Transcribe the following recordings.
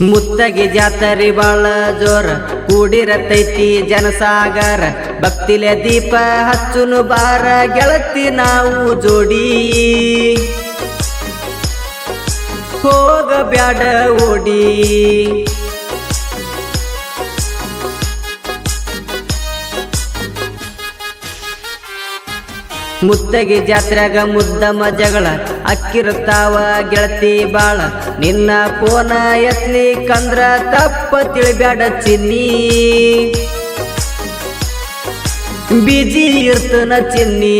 ಮುತ್ತಗಿ ಜಾತರಿ ಬಾಳ ಜೋರ, ಕೂಡಿರತೈತಿ ಜನಸಾಗರ. ಭಕ್ತಿಲೆ ದೀಪ ಹಚ್ಚುನು ಬಾರ, ಗೆಳತಿ ನಾವು ಜೋಡಿ. ಹೋಗ ಬ್ಯಾಡ ಓಡಿ. ಮುತ್ತಗಿ ಜಾತ್ರೆಗ ಮುದ್ದಮ ಜಗಳ ಅಕ್ಕಿರುತ್ತಾವ ಗೆಳತಿ ಬಾಳ. ನಿನ್ನ ಫೋನ ಎತ್ಲಿ ಕಂದ್ರ ತಪ್ಪ ತಿಳಿಬ್ಯಾಡ ಚಿನ್ನಿ. ಬಿಜಿ ಇರ್ತನ ಚಿನ್ನಿ.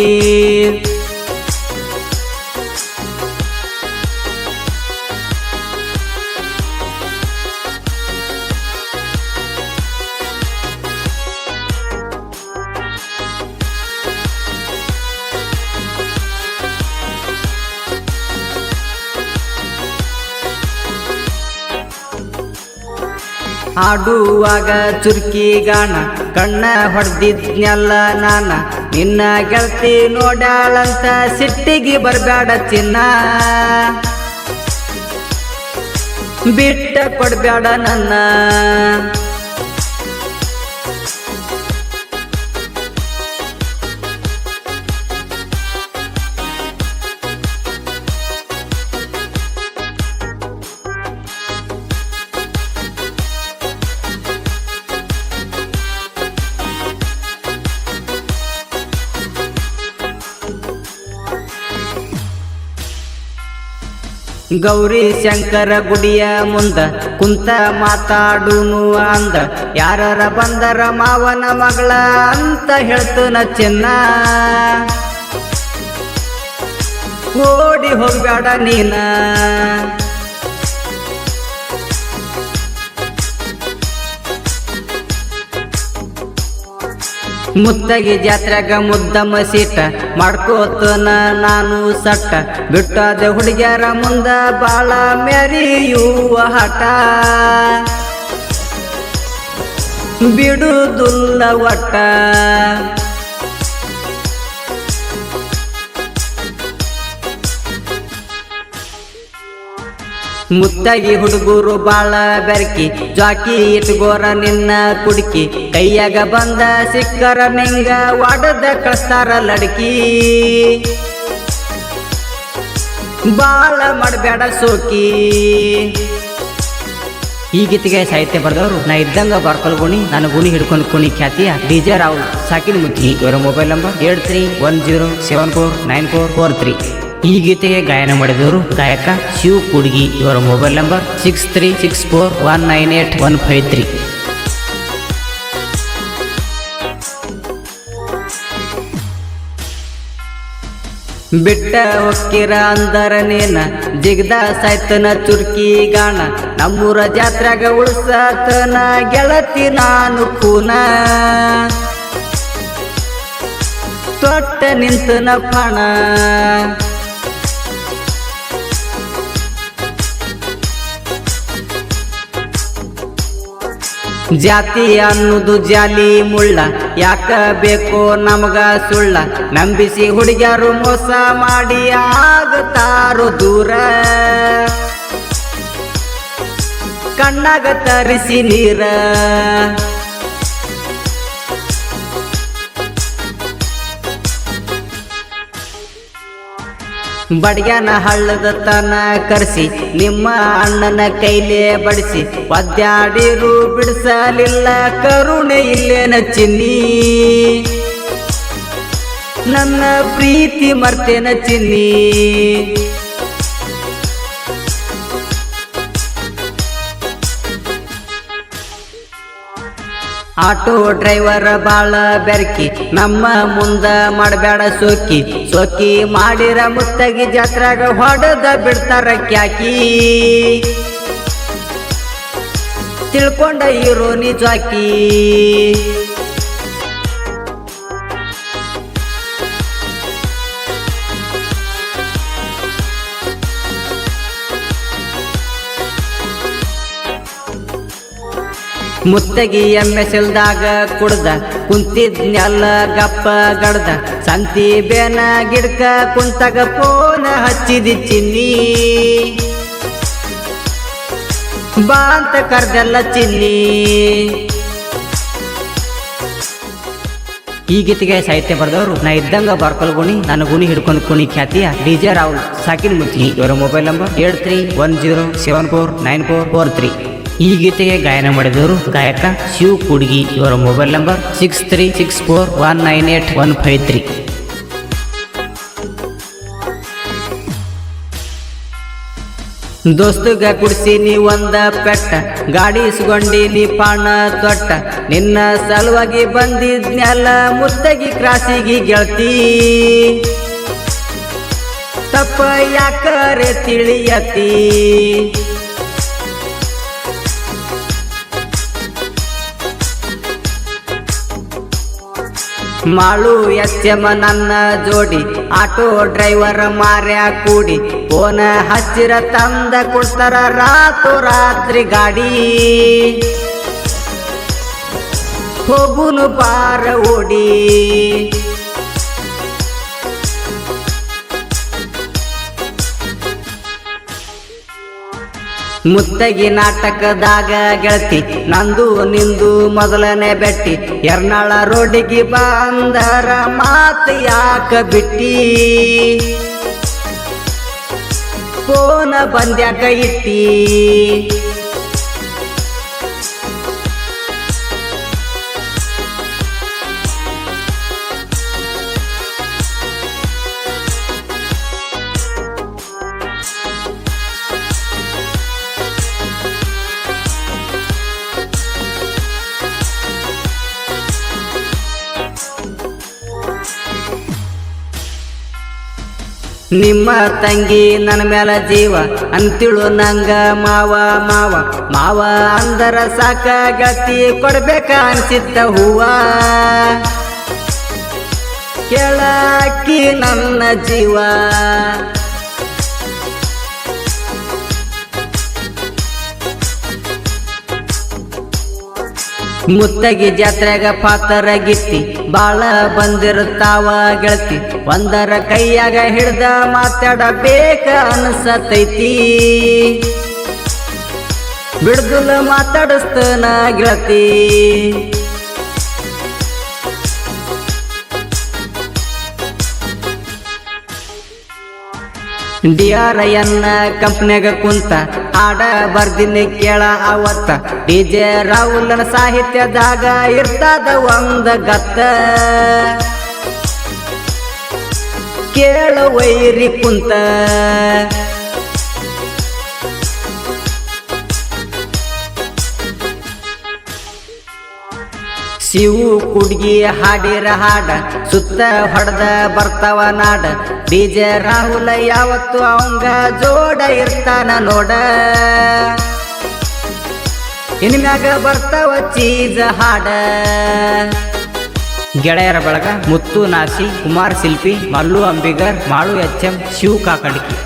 ಆಡುವಾಗ ಚುರ್ಕಿ ಗಾಣ, ಕಣ್ಣ ಹೊಡೆದಿದ್ನೆಲ್ಲ ನಾನ. ನಿನ್ನ ಗೆಳತಿ ನೋಡ್ಯಾಳಂತ ಸಿಟ್ಟಿಗೆ ಬರಬೇಡ ಚಿನ್ನ. ಬಿಟ್ಟ ಕೊಡಬೇಡ ನನ್ನ. ಗೌರಿ ಶಂಕರ ಗುಡಿಯ ಮುಂದ ಕುಂತ ಮಾತಾಡುನು ಅಂದ ಯಾರರ ಬಂದರ ಮಾವನ ಮಗಳ ಅಂತ ಹೇಳ್ತನ ಚೆನ್ನ ಓಡಿ ಹೋಗ್ಬೇಡ ನೀನ. ಮುತ್ತಗಿ ಜಾತ್ರೆಗ ಮುದ್ದ ಮಸೀಟ ಮಾಡ್ಕೋತನ ನಾನು ಸಟ್ಟ. ಬಿಟ್ಟಾದ ಹುಡುಗ್ಯಾರ ಮುಂದ ಬಾಳ ಮೆರಿಯುವ ಹಠ. ಬಿಡುದುಲ್ಲ ಒಟ್ಟ. ಮುತ್ತಗಿ ಹುಡುಗರು ಬಾಳ ಬೆರಕಿ, ಜಾಕಿ ಇಟ್ಗೋರ ನಿನ್ನ ಕುಡುಕಿ. ಕೈಯಾಗ ಬಂದ ಸಿಕ್ಕರ ನಿಂಗ ಒಡದ ಕಳಿಸ್ತಾರ ಲಡ್ಕಿ. ಬಾಳ ಮಾಡಬೇಡ ಸೋಕಿ. ಈ ಗೀತೆಗೆ ಸಾಹಿತ್ಯ ಬರೆದವರು, ನಾ ಇದ್ದಂಗ ಬರ್ಕಲ್ ಗುಣಿ ನಾನು ಗುಣಿ ಹಿಡ್ಕೊಂಡು ಕುಣಿ ಖ್ಯಾತಿಯ ಡಿಜೆ ರಾವ್ ಸಾಕಿನ ಮುಖಿ ಇವರ mobile number eight three one zero seven four nine four four three. ಈ ಗೀತೆಗೆ ಗಾಯನ ಮಾಡಿದವರು ಗಾಯಕ ಶಿವ್ ಕುಡ್ಗಿ. ಇವರ mobile number six three six four one nine eight one five three ಬಿಟ್ಟ ಒಕ್ಕಿರ ಅಂದರ ನೀನ, ಜಿಗ್ದ ಸಾಯ್ತನ ಚುರ್ಕಿ ಗಾಣ. ನಮ್ಮೂರ ಜಾತ್ರೆಗ ಉಳ್ಸತನ ಗೆಳತಿ ನಾನು ಕೂನ. ತೊಟ್ಟ ನಿಂತನ ಪಣ. ಜಾತಿ ಅನ್ನುದು ಜಾಲಿ ಮುಳ್ಳ. ಯಾಕ ಬೇಕೋ ನಮಗ ಸುಳ್ಳ. ನಂಬಿಸಿ ಹುಡುಗ್ಯಾರು ಮೋಸ ಮಾಡಿ ಆಗತಾರು ದೂರ. ಕಣ್ಣಾಗ ತರಿಸಿ ನೀರ. ಬಡ್ಗ್ಯಾನ ಹಳ್ಳದ ತನ ಕರೆಸಿ, ನಿಮ್ಮ ಅಣ್ಣನ ಕೈಲೇ ಬಡಿಸಿ ಒದ್ಯಾಡಿರು ಬಿಡಿಸಲಿಲ್ಲ ಕರುಣೆ ಇಲ್ಲೇನ ಚಿನ್ನಿ. ನನ್ನ ಪ್ರೀತಿ ಮರ್ತೇನ ಚಿನ್ನಿ. ಆಟೋ ಡ್ರೈವರ್ ಬಾಳ ಬೆರ್ಕಿ, ನಮ್ಮ ಮುಂದ ಮಾಡಬೇಡ ಸೋಕಿ. ಸೋಕಿ ಮಾಡಿರ ಮುತ್ತಗಿ ಜಾತ್ರಾಗ ಹೊಡೆದ ಬಿಡ್ತಾರ ಕ್ಯಾಕಿ. ತಿಳ್ಕೊಂಡ ಇರೋ ನಿಜಾಕಿ. ಮುತ್ತಗಿ ಮೆಸಲ್ದಾಗ ಕುಡ್ದ ಕುಂತಿದ್ನೆಲ್ಲ ಗಪ್ಪ ಗಡ್ದ. ಸಂತಿ ಬೇನ ಗಿಡ್ಕ ಕುಂತಾಗ ಫೋನ ಹಚ್ಚಿದಿ ಚಿನ್ನಿ ಬಾ ಅಂತ ಕರ್ದೆಲ್ಲ ಚಿನ್ನಿ. ಈ ಗೀತೆಗೆ ಸಾಹಿತ್ಯ ಬರೆದವರು ನಾ ಇದ್ದಂಗ ಬಾರ್ಕಲ್ ಗುಣಿ ನನ್ನ ಗುಣಿ ಹಿಡ್ಕೊಂಡು ಕುಣಿ ಖ್ಯಾತಿಯ ಡಿಜೆ ರಾಹುಲ್, ಸಾಕಿನ್ ಮುತ್ತಿ ಇವರ mobile number eight three one zero seven four nine four four three. ಈ ಗೀತೆಗೆ ಗಾಯನ ಮಾಡಿದವರು ಗಾಯಕ ಶಿವ್ ಕುಡ್ಗಿ. ಇವರ mobile number six three six four one nine eight one five three ದೋಸ್ತುಗ ನೀ ಒಂದ ಪೆಟ್ಟ, ಗಾಡಿ ಇಸ್ಕೊಂಡಿ ಪಾಣ ತೊಟ್ಟ. ನಿನ್ನ ಸಲುವಾಗಿ ಬಂದಿದ್ನೆಲ್ಲ ಮುತ್ತಗಿ ಕ್ರಾಸಿಗಿ ಗೆಳತಿ. ತಪ್ಪ ಯಾಕರೆ ತಿಳಿಯತಿ ಮಾಳು ಎಸ್ಎಂ ನನ್ನ ಜೋಡಿ. ಆಟೋ ಡ್ರೈವರ್ ಮಾರ್ಯ ಕೂಡಿ. ಫೋನ ಹಚ್ಚಿರ ತಂದ ಕೊಡ್ತಾರ ರಾತು ರಾತ್ರಿ ಗಾಡಿ. ಹೋಗುನು ಪಾರ ಓಡಿ. ಮುತ್ತಗಿ ನಾಟಕದಾಗ ಗೆಳತಿ, ನಂದು ನಿಂದು ಮೊದಲನೇ ಬೆಟ್ಟಿ. ಎರ್ನಾಳ ರೋಡಿಗೆ ಬಂದರ ಮಾತು ಯಾಕ ಬಿಟ್ಟಿ? ಫೋನ ಬಂದ್ಯಾಕ ಇಟ್ಟಿ. ನಿಮ್ಮ ತಂಗಿ ನನ್ನ ಮೇಲ ಜೀವ ಅಂತಿಳು ನಂಗ ಮಾವ ಮಾವ. ಮಾವ ಅಂದರ ಸಾಕ ಗತಿ ಕೊಡ್ಬೇಕ ಅನ್ಸಿತ್ತ ಹೂವ. ಕೇಳಾಕಿ ನನ್ನ ಜೀವ. ಮುತ್ತಗಿ ಜಾತ್ರೆಗ ಪಾತ್ರ ಗಿತ್ತಿ, ಬಾಳ ಬಂದಿರುತ್ತಾವ ಗೆಳತಿ. ಒಂದರ ಕೈಯಾಗ ಹಿಡ್ದ ಮಾತಾಡಬೇಕ ಅನ್ಸತೈತಿ. ಬಿಡ್ದುಲ ಮಾತಾಡಿಸ್ತನ ಗೆಳತಿ ಡಿಆರ್ ಎನ್ನ ಕಂಪ್ನ್ಯಾಗ ಕುಂತ ಆಡ ಬರ್ದಿನಿ ಕೇಳ ಅವತ್ತ. ಡಿಜೆ ರಾಹುಲ್ನ ಸಾಹಿತ್ಯದಾಗ ಇರ್ತದ ಒಂದ ಗತ್ತ. ಕೇಳ ವೈರಿ ಕುಂತ. ಶಿವು ಕುಡ್ಗಿ ಹಾಡಿರ ಹಾಡ, ಸುತ್ತ ಹೊಡೆದ ಬರ್ತವ ನಾಡ. ಡಿಜೆ ರಾಹುಲ ಯಾವತ್ತು ಅವಂಗ ಜೋಡ ಇರ್ತಾನ ನೋಡ. ಇನ್ಮ್ಯಾಗ ಬರ್ತಾವ ಚೀಜ ಹಾಡ. ಗೆಳೆಯರ ಬಳಗ ಮುತ್ತು ನಾಸಿ ಕುಮಾರ್ ಶಿಲ್ಪಿ ಮಲ್ಲು ಅಂಬಿಗರ್ ಮಾಳು ಎಚ್ ಎಂ ಶಿವ್ ಕಾಕಡ್ಕಿ.